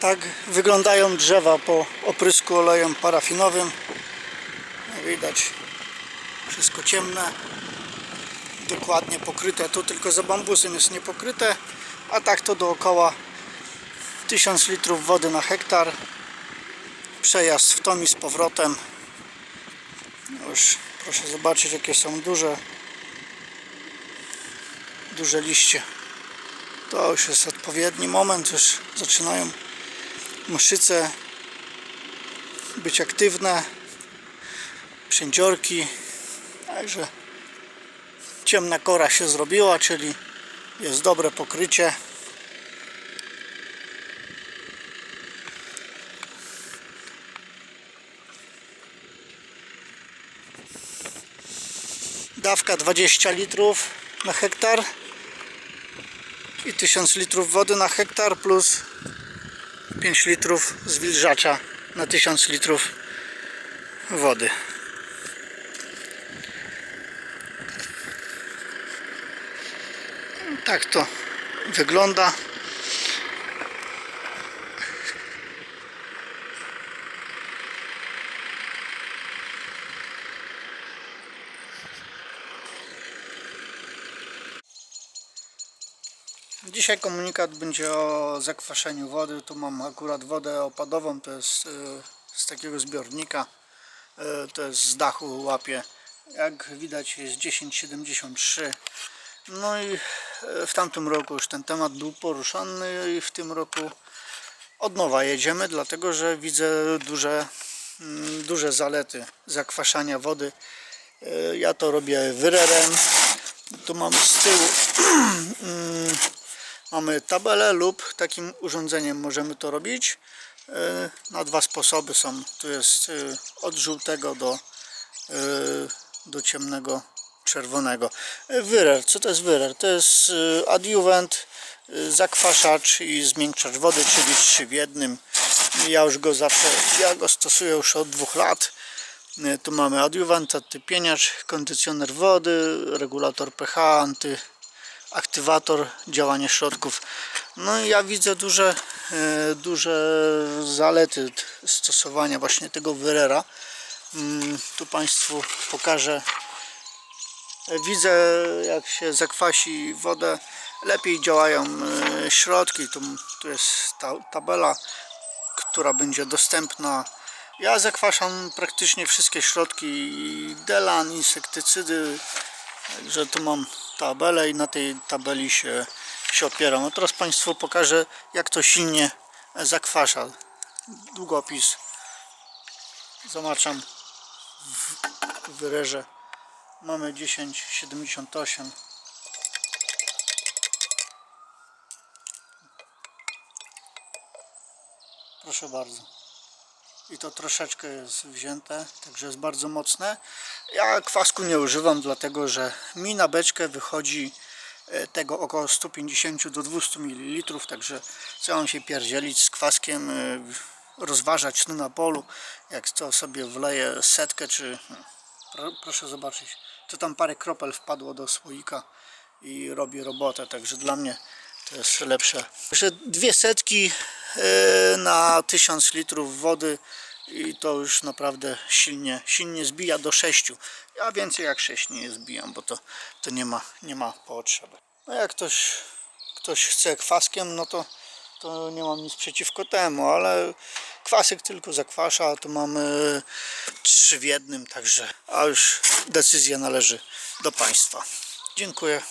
Tak wyglądają drzewa po oprysku olejem parafinowym. Widać wszystko ciemne, dokładnie pokryte. Tu tylko za bambusem jest niepokryte, a tak to dookoła 1000 litrów wody na hektar. Przejazd w tom i z powrotem. Już proszę zobaczyć jakie są duże duże liście. To już jest odpowiedni moment, już zaczynają mszyce być aktywne, przędziorki, także ciemna kora się zrobiła, czyli jest dobre pokrycie. Dawka 20 litrów na hektar i 1000 litrów wody na hektar plus 5 litrów zwilżacza na 1000 litrów wody. Tak to wygląda. Dzisiaj komunikat będzie o zakwaszeniu wody. Tu mam akurat wodę opadową, to jest y, z takiego zbiornika. Y, To jest z dachu łapie. Jak widać jest 1073. No i y, w tamtym roku już ten temat był poruszany i w tym roku od nowa jedziemy, dlatego że widzę duże, mm, duże zalety zakwaszania wody. Ja to robię wyrerem. Tu mam z tyłu mm, Mamy tabelę lub takim urządzeniem możemy to robić. E, Na dwa sposoby są. Tu jest e, od żółtego do, e, do ciemnego czerwonego. Wyrer. Co to jest wyrer? To jest adiuvant, e, zakwaszacz i zmiękczacz wody, czyli trzy w jednym. Ja już go zawsze, ja go stosuję już od dwóch lat. Tu mamy adiuvant, odtypieniacz, kondycjoner wody, regulator pH, anty, aktywator działania środków. No i ja widzę duże, e, duże zalety stosowania właśnie tego Wyrera. Mm, Tu Państwu pokażę. Widzę jak się zakwasi wodę, lepiej działają e, środki. Tu, tu jest ta tabela, która będzie dostępna. Ja zakwaszam praktycznie wszystkie środki, delan, insektycydy, Także tu mam tabelę i na tej tabeli się, się opieram. A teraz Państwu pokażę jak to silnie zakwasza. Długopis. Zamaczam w w wyrerze. Mamy 1078. Proszę bardzo. I to troszeczkę jest wzięte, także jest bardzo mocne. Ja kwasku nie używam, dlatego że mi na beczkę wychodzi e, tego około 150 do 200 ml, także co się pierdzielić z kwaskiem, e, rozważać na polu, jak to sobie wleję setkę, czy no, pro, proszę zobaczyć, to tam parę kropel wpadło do słoika i robi robotę, także dla mnie to jest lepsze. Także dwie setki na 1000 litrów wody i to już naprawdę silnie, silnie zbija do 6. Ja więcej jak 6 nie zbijam, bo to, to nie, ma, nie ma potrzeby. No jak ktoś, ktoś chce kwaskiem, no to, to nie mam nic przeciwko temu, ale kwasek tylko zakwasza, a tu mamy trzy w jednym, także a już decyzja należy do Państwa. Dziękuję.